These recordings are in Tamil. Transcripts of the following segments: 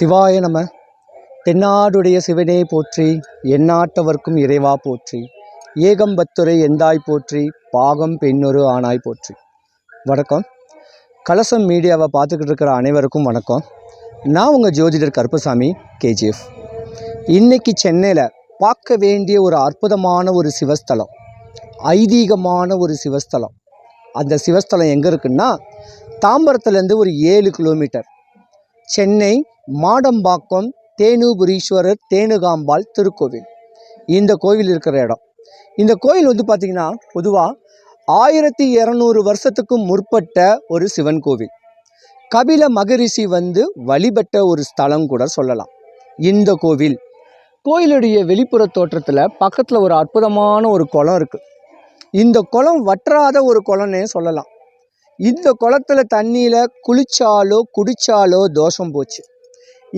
சிவாய நம. தென்னாடுடைய சிவனே போற்றி எந்நாட்டவர்க்கும் இறைவா போற்றி. ஏகம்பத்துரை எந்தாய் போற்றி பாகம் பெண்ணொரு ஆணாய் போற்றி. வணக்கம். கலசம் மீடியாவை பார்த்துக்கிட்டு இருக்கிற அனைவருக்கும் வணக்கம். நான் உங்கள் ஜோதிடர் கருப்பசாமி கேஜிஎஃப். இன்னைக்கு சென்னையில் பார்க்க வேண்டிய ஒரு அற்புதமான ஒரு சிவஸ்தலம் ஐதீகமான ஒரு சிவஸ்தலம். அந்த சிவஸ்தலம் எங்கே இருக்குன்னா தாம்பரத்துலேருந்து ஒரு ஏழு கிலோமீட்டர். சென்னை மாடம்பாக்கம் தேனுபுரீஸ்வரர் தேனுகாம்பாள் திருக்கோவில். இந்த கோவில் இருக்கிற இடம். இந்த கோயில் வந்து பார்த்திங்கன்னா பொதுவாக ஆயிரத்தி இரநூறு வருஷத்துக்கும் முற்பட்ட ஒரு சிவன் கோவில். கபில மகரிஷி வந்து வழிபட்ட ஒரு ஸ்தலம் கூட சொல்லலாம். இந்த கோவில். கோயிலுடைய வெளிப்புற தோற்றத்தில் பக்கத்தில் ஒரு அற்புதமான ஒரு குளம் இருக்குது இந்த குளம் வற்றாத ஒரு குளம்னே சொல்லலாம். இந்த குளத்தில் தண்ணியில் குளித்தாலோ குடித்தாலோ தோஷம் போச்சு.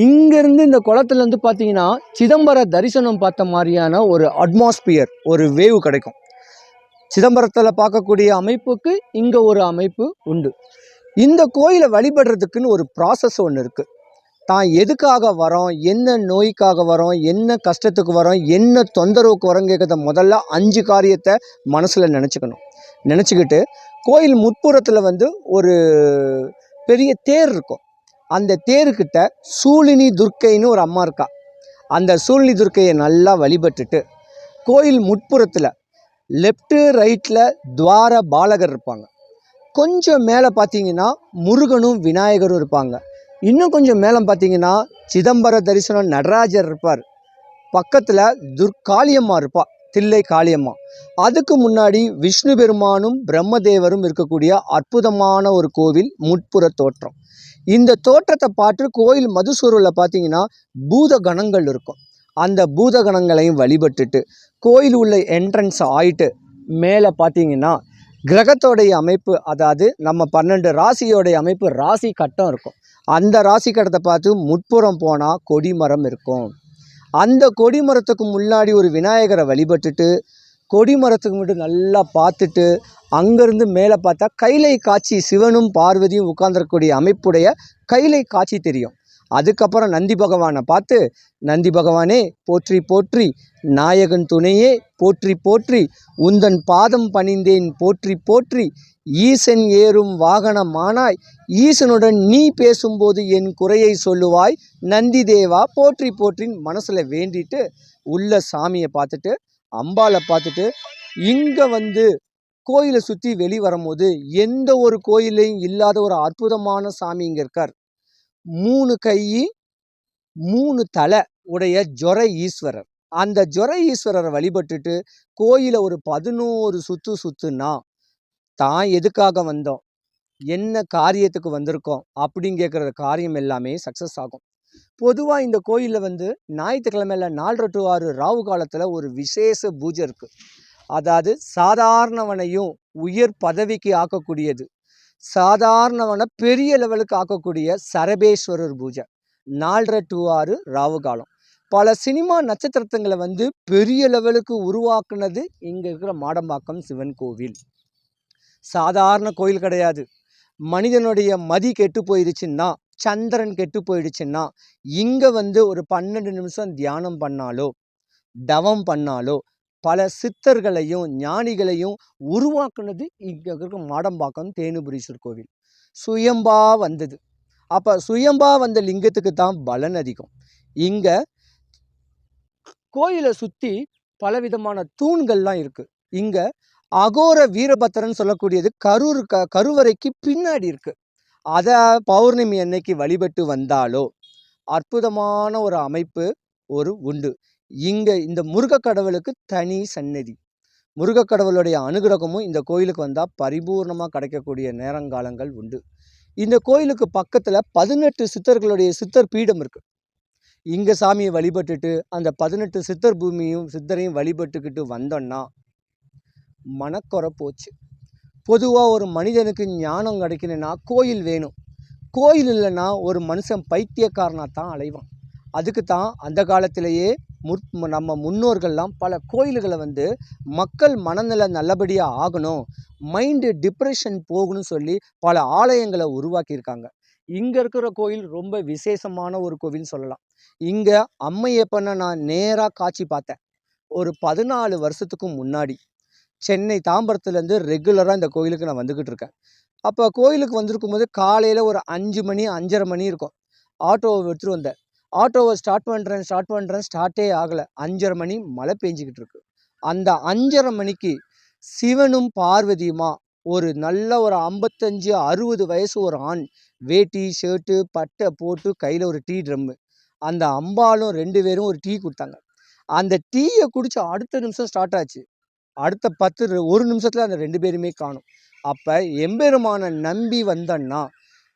இங்கேருந்து இந்த குளத்துலேருந்து பார்த்தீங்கன்னா சிதம்பர தரிசனம் பார்த்த மாதிரியான ஒரு அட்மாஸ்பியர் ஒரு வேவ் கிடைக்கும். சிதம்பரத்தில் பார்க்கக்கூடிய அமைப்புக்கு இங்கே ஒரு அமைப்பு உண்டு. இந்த கோயிலை வழிபடுறதுக்குன்னு ஒரு ப்ராசஸ் ஒன்று இருக்குது தான் எதுக்காக வரோம் என்ன நோய்க்காக வரோம் என்ன கஷ்டத்துக்கு வரோம் என்ன தொந்தரவுக்கு வரோங்கிறத முதல்ல அஞ்சு காரியத்தை மனசில் நினச்சிக்கணும். நினச்சிக்கிட்டு கோயில் முற்புறத்தில் வந்து ஒரு பெரிய தேர் இருக்கும். அந்த தேருக்கிட்ட சூழினி துர்க்கைன்னு ஒரு அம்மா இருக்கா. அந்த சூழினி துர்க்கையை நல்லா வழிபட்டுட்டு கோயில் முட்புறத்தில் லெஃப்ட்டு ரைட்டில் துவார பாலகர் இருப்பாங்க. கொஞ்சம் மேலே பார்த்தீங்கன்னா முருகனும் விநாயகரும் இருப்பாங்க. இன்னும் கொஞ்சம் மேலே பார்த்தீங்கன்னா சிதம்பர தரிசனம் நடராஜர் இருப்பார். பக்கத்தில் துர்காளியம்மா இருப்பா தில்லை காளியம்மா அதுக்கு முன்னாடி விஷ்ணு பெருமானும் பிரம்மதேவரும் இருக்கக்கூடிய அற்புதமான ஒரு கோவில் முட்புற தோற்றம். இந்த தோற்றத்தை பார்த்து கோயில் மதுசூரில் பார்த்தீங்கன்னா பூத கணங்கள் இருக்கும். அந்த பூத கணங்களையும் வழிபட்டுட்டு கோயில் உள்ள என்ட்ரன்ஸ் ஆயிட்டு மேலே பார்த்தீங்கன்னா கிரகத்தோடைய அமைப்பு அதாவது நம்ம பன்னெண்டு ராசியோடைய அமைப்பு ராசி கட்டம் இருக்கும். அந்த ராசி கட்டத்தை பார்த்து முட்புறம் போனால் கொடிமரம் இருக்கும். அந்த கொடிமரத்துக்கு முன்னாடி ஒரு விநாயகரை வழிபட்டுட்டு கொடி மரத்துக்கு மட்டும் நல்லா பார்த்துட்டு அங்கேருந்து மேலே பார்த்தா கைலை காட்சி சிவனும் பார்வதியும் உட்கார்ந்துருக்கக்கூடிய அமைப்புடைய கைலை காட்சி தெரியும். அதுக்கப்புறம் நந்தி பகவானை பார்த்து நந்தி பகவானே போற்றி போற்றி நாயகன் துணையே போற்றி போற்றி உந்தன் பாதம் பணிந்தேன் போற்றி போற்றி ஈசன் ஏறும் வாகனமானாய் ஈசனுடன் நீ பேசும்போது என் குறையை சொல்லுவாய் நந்தி தேவா போற்றி போற்றின்னு மனசில் வேண்டிட்டு உள்ள சாமியை பார்த்துட்டு அம்பாளை பார்த்துட்டு இங்கே வந்து கோயிலை சுற்றி வெளி வரும்போது எந்த ஒரு கோயிலையும் இல்லாத ஒரு அற்புதமான சாமி இங்கே இருக்கார். மூணு கை மூணு தலை உடைய ஜொர ஈஸ்வரர். அந்த ஜொர ஈஸ்வரரை வழிபட்டுட்டு கோயிலை ஒரு பதினோரு சுத்து சுத்துனா தான் எதுக்காக வந்தோம்? என்ன காரியத்துக்கு வந்திருக்கோம்? அப்படின்னு கேட்குற காரியம் எல்லாமே சக்ஸஸ் ஆகும். பொதுவாக இந்த கோயிலில் வந்து ஞாயிற்றுக்கிழமையில நாலரை டு ஆறு ராவு காலத்தில் ஒரு விசேஷ பூஜை இருக்குது அதாவது சாதாரணவனையும் உயர் பதவிக்கு ஆக்கக்கூடியது. சாதாரணவனை பெரிய லெவலுக்கு ஆக்கக்கூடிய சரபேஸ்வரர் பூஜை. நாலரை டு ஆறு ராவு காலம். பல சினிமா நட்சத்திரத்துங்களை வந்து பெரிய லெவலுக்கு உருவாக்குனது இங்கே இருக்கிற மாடம்பாக்கம் சிவன் கோவில். சாதாரண கோயில் கிடையாது. மனிதனுடைய மதி கெட்டு போயிடுச்சுன்னா சந்திரன் கெட்டு போயிடுச்சுன்னா இங்கே வந்து ஒரு பன்னெண்டு நிமிஷம் தியானம் பண்ணாலோ தவம் பண்ணாலோ பல சித்தர்களையும் ஞானிகளையும் உருவாக்குனது இங்கே இருக்க மாடம்பாக்கம் தேனுபுரீஸ்வர் கோவில். சுயம்பா வந்தது. அப்போ சுயம்பா வந்த லிங்கத்துக்கு தான் பலன் அதிகம். இங்கே கோயிலை சுற்றி பலவிதமான தூண்கள்லாம் இருக்குது இங்கே அகோர வீரபத்திரன் சொல்லக்கூடியது கரூர் க கருவறைக்கு பின்னாடி இருக்குது அதை பௌர்ணமி அன்னைக்கு வழிபட்டு வந்தாலோ அற்புதமான ஒரு அமைப்பு ஒரு உண்டு. இங்கே இந்த முருகக் கடவுளுக்கு தனி சன்னதி முருகக் கடவுளுடைய அனுகிரகமும் இந்த கோயிலுக்கு வந்தால் பரிபூர்ணமாக கிடைக்கக்கூடிய நேரங்காலங்கள் உண்டு. இந்த கோயிலுக்கு பக்கத்தில் பதினெட்டு சித்தர்களுடைய சித்தர் பீடம் இருக்குது இங்கே சாமியை வழிபட்டுட்டு அந்த பதினெட்டு சித்தர் பூமியும் சித்தரையும் வழிபட்டுக்கிட்டு வந்தோன்னா மனக்குறை போச்சு. பொதுவாக ஒரு மனிதனுக்கு ஞானம் கிடைக்கணும்னா கோயில் வேணும். கோயில் இல்லைன்னா ஒரு மனுஷன் பைத்தியக்காரனாக தான் அலைவான். அதுக்கு தான் அந்த காலத்திலேயே முற் நம்ம முன்னோர்கள்லாம் பல கோயில்களை வந்து மக்கள் மனநிலை நல்லபடியாக ஆகணும் மைண்டு டிப்ரெஷன் போகணும்னு சொல்லி பல ஆலயங்களை உருவாக்கியிருக்காங்க. இங்கே இருக்கிற கோயில் ரொம்ப விசேஷமான ஒரு கோவில்னு சொல்லலாம். இங்கே அம்மையப்பனை நான் நேராக காட்சி பார்த்தேன். ஒரு பதினாலு வருஷத்துக்கு முன்னாடி. சென்னை தாம்பரத்துலேருந்து ரெகுலராக இந்த கோயிலுக்கு நான் வந்துக்கிட்டு இருக்கேன். அப்போ கோயிலுக்கு வந்திருக்கும் போது காலையில் ஒரு அஞ்சு மணி அஞ்சரை மணி இருக்கும். ஆட்டோவை எடுத்துகிட்டு வந்தேன். ஆட்டோவை ஸ்டார்ட் பண்ணுறேன் ஸ்டார்ட் பண்ணுறேன் ஸ்டார்ட்டே ஆகலை. அஞ்சரை மணி மழை பெஞ்சிக்கிட்டு இருக்கு. அந்த அஞ்சரை மணிக்கு சிவனும் பார்வதியுமா ஒரு நல்ல ஒரு ஐம்பத்தஞ்சு அறுபது வயசு ஒரு ஆண் வேட்டி ஷர்ட்டு பட்டை போட்டு கையில் ஒரு டீ ட்ரம்மு அந்த அம்பாலும் ரெண்டு பேரும் ஒரு டீ கொடுத்தாங்க. அந்த டீயை குடிச்ச அடுத்த நிமிஷம் ஸ்டார்ட் ஆச்சு. அடுத்த பத்து ஒரு நிமிஷத்தில் அந்த ரெண்டு பேருமே காணும். அப்போ எம்பெருமானை நம்பி வந்தேன்னா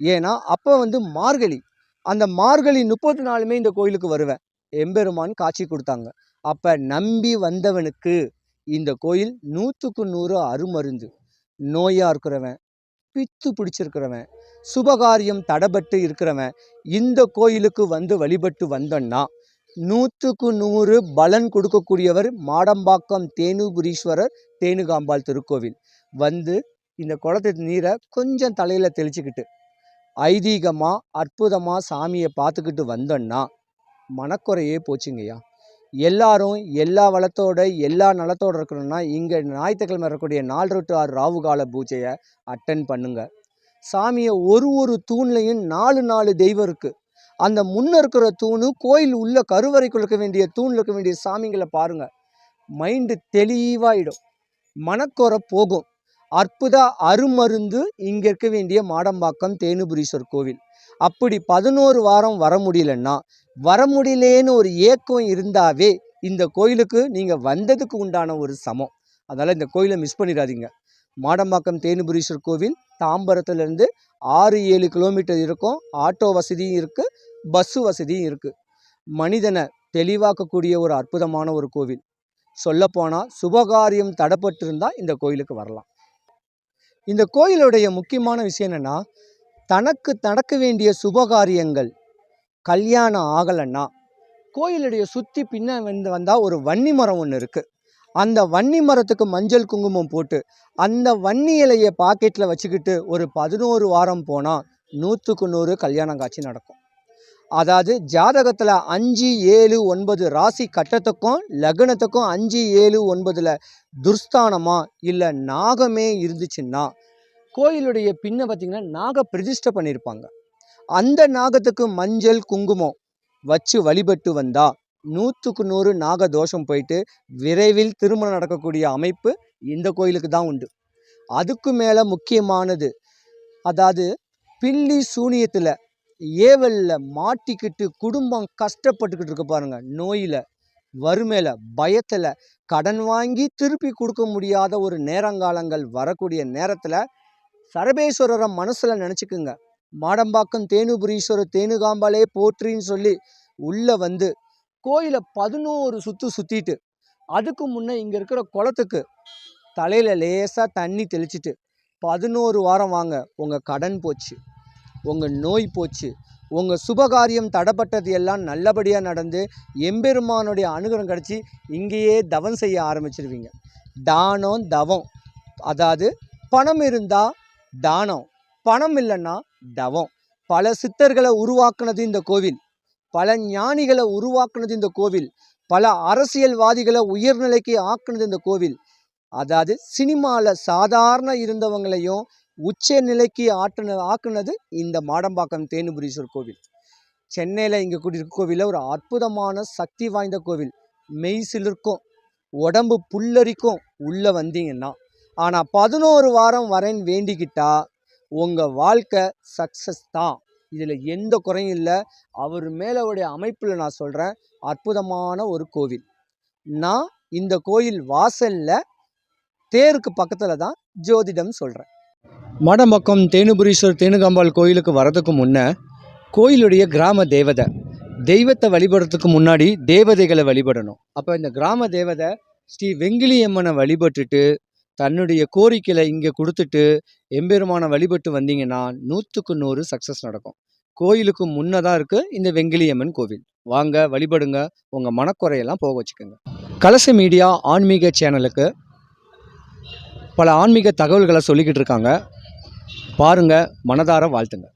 ஏன்னா அப்போ வந்து மார்கழி. அந்த மார்கழி முப்பத்தி நாலுமே இந்த கோயிலுக்கு வருவேன். எம்பெருமான் காட்சி கொடுத்தாங்க. அப்போ நம்பி வந்தவனுக்கு இந்த கோயில் நூற்றுக்கு நூறு அருமருந்து. நோயாக இருக்கிறவன் பித்து பிடிச்சிருக்கிறவன் சுபகாரியம் தடப்பட்டு இருக்கிறவன் இந்த கோயிலுக்கு வந்து வழிபட்டு வந்தோன்னா நூற்றுக்கு நூறு பலன் கொடுக்கக்கூடியவர் மாடம்பாக்கம் தேனுபுரீஸ்வரர் தேனுகாம்பாள் திருக்கோவில். வந்து இந்த குளத்து நீரை கொஞ்சம் தலையில் தெளிச்சுக்கிட்டு ஐதீகமாக அற்புதமாக சாமியை பார்த்துக்கிட்டு வந்தோன்னா மனக்குறையே போச்சுங்கய்யா. எல்லாரும் எல்லா வளத்தோட எல்லா நலத்தோடு இருக்கணும்னா இங்கே ஞாயிற்றுக்கிழமை இருக்கக்கூடிய நாலு டு ஆறு ராவுகால பூஜையை அட்டன் பண்ணுங்க. சாமியை ஒரு ஒரு தூண்லையும் நாலு நாலு தெய்வம் இருக்குது அந்த முன்ன இருக்கிற தூணு கோயில் உள்ள கருவறைக்குள் இருக்க வேண்டிய தூணில் இருக்க வேண்டிய சாமிங்களை பாருங்க. மைண்டு தெளிவாயிடும். மனக்குறை போகும். அற்புத அருமருந்து இங்கே இருக்க வேண்டிய மாடம்பாக்கம் தேனுபுரீஸ்வர் கோவில். அப்படி பதினோரு வாரம் வர முடியலன்னா வர முடியலேன்னு ஒரு ஏக்கம் இருந்தாவே இந்த கோயிலுக்கு நீங்கள் வந்ததுக்கு உண்டான ஒரு சமம். அதனால் இந்த கோயிலை மிஸ் பண்ணிடாதீங்க. மாடம்பாக்கம் தேனுபுரீஸ்வர் கோவில் தாம்பரத்துலேருந்து ஆறு ஏழு கிலோமீட்டர் இருக்கும். ஆட்டோ வசதியும் இருக்குது பஸ்ஸு வசதியும் இருக்குது மனிதனை தெளிவாக்கக்கூடிய ஒரு அற்புதமான ஒரு கோவில். சொல்லப்போனால் சுபகாரியம் தடப்பட்டிருந்தால் இந்த கோயிலுக்கு வரலாம். இந்த கோயிலுடைய முக்கியமான விஷயம் என்னென்னா தனக்கு நடக்க வேண்டிய சுபகாரியங்கள் கல்யாணம் ஆகலைன்னா கோயிலுடைய சுற்றி பின்ன வந்து வந்தால் ஒரு வன்னி மரம் ஒன்று இருக்குது அந்த வன்னி மரத்துக்கு மஞ்சள் குங்குமம் போட்டு அந்த வன்னி இலையை பாக்கெட்டில் வச்சுக்கிட்டு ஒரு பதினோரு வாரம் போனால் நூற்றுக்கு நூறு கல்யாண காட்சி நடக்கும். அதாவது ஜாதகத்தில் அஞ்சு ஏழு ஒன்பது ராசி கட்டத்துக்கும் லக்னத்துக்கும் அஞ்சு ஏழு ஒன்பதில் துர்ஸ்தானமாக இல்லை நாகமே இருந்துச்சுன்னா கோயிலுடைய பின்ன பார்த்திங்கன்னா நாக பிரதிஷ்டை பண்ணியிருப்பாங்க அந்த நாகத்துக்கு மஞ்சள் குங்குமம் வச்சு வழிபட்டு வந்தால் நூற்றுக்கு நூறு நாக தோஷம் போயிட்டு விரைவில் திருமணம் நடக்கக்கூடிய அமைப்பு இந்த கோயிலுக்கு தான் உண்டு. அதுக்கு மேலே முக்கியமானது அதாவது பில்லி சூனியத்தில் ஏவலில் மாட்டிக்கிட்டு குடும்பம் கஷ்டப்பட்டுக்கிட்டு இருக்க பாருங்கள் நோயில் வறுமையில் பயத்தில் கடன் வாங்கி திருப்பி கொடுக்க முடியாத ஒரு நேரங்காலங்கள் வரக்கூடிய நேரத்தில் சரபேஸ்வரரை மனசில் நினச்சிக்குங்க. மாடம்பாக்கம் தேனுபுரீஸ்வரர் தேனுகாம்பாலே போற்றின்னு சொல்லி உள்ளே வந்து கோயிலை பதினோரு சுற்று சுற்றிட்டு அதுக்கு முன்னே இங்கே இருக்கிற குளத்துக்கு தலையில் லேசாக தண்ணி தெளிச்சிட்டு பதினோரு வாரம் வாங்க உங்கள் கடன் போச்சு உங்கள் நோய் போச்சு உங்கள் சுபகாரியம் தடப்பட்டது எல்லாம் நல்லபடியாக நடந்து எம்பெருமானுடைய அனுகிரகம் கிடச்சி இங்கேயே தவம் செய்ய ஆரம்பிச்சிருவீங்க. தானம் தவம். அதாவது பணம் இருந்தால் தானம். பணம் இல்லைன்னா தவம். பல சித்தர்களை உருவாக்குனது இந்த கோவில். பல ஞானிகளை உருவாக்குனது இந்த கோவில். பல அரசியல்வாதிகளை உயர்நிலைக்கு ஆக்குனது இந்த கோவில். அதாவது சினிமாவில் சாதாரண இருந்தவங்களையும் உச்ச நிலைக்கு ஆட்டுன ஆக்குனது இந்த மாடம்பாக்கம் தேனுபுரீஸ்வரர் கோவில். சென்னையில் இங்கே கூடியிருக்க கோவிலில் ஒரு அற்புதமான சக்தி வாய்ந்த கோவில். மெய் சிலிர்க்கும் உடம்பு புல்லரிக்கும் உள்ளே வந்தீங்கன்னா ஆனால் பதினோரு வாரம் வரேன் வேண்டிக்கிட்டா உங்கள் வாழ்க்கை சக்ஸஸ் தான். இதில் எந்த குறையும் இல்லை. அவர் மேலோடைய அமைப்பில் நான் சொல்கிறேன் அற்புதமான ஒரு கோவில். நான் இந்த கோயில் வாசலில் தேருக்கு பக்கத்தில் தான் ஜோதிடம் சொல்கிறேன் மடமக்கம் தேனுபுரீஸ்வரர் தேனுகாம்பாள் கோயிலுக்கு வரதுக்கு முன்னே கோயிலுடைய கிராம தேவதை தெய்வத்தை வழிபடுறதுக்கு முன்னாடி தேவதைகளை வழிபடணும். அப்போ இந்த கிராம தேவதை ஸ்ரீ வெங்கிலியம்மனை வழிபட்டுட்டு தன்னுடைய கோரிக்கையில் இங்கே கொடுத்துட்டு எம்பெருமானை வழிபட்டு வந்தீங்கன்னா நூற்றுக்கு நூறு சக்ஸஸ் நடக்கும். கோயிலுக்கு முன்னதாக இருக்குது இந்த வெங்கிலியம்மன் கோவில். வாங்க வழிபடுங்க உங்கள் மனக்குறையெல்லாம் போக வச்சுக்கோங்க. கலச மீடியா ஆன்மீக சேனலுக்கு பல ஆன்மீக தகவல்களை சொல்லிக்கிட்டு இருக்காங்க. பாருங்கள் மனதார வாழ்த்துங்க.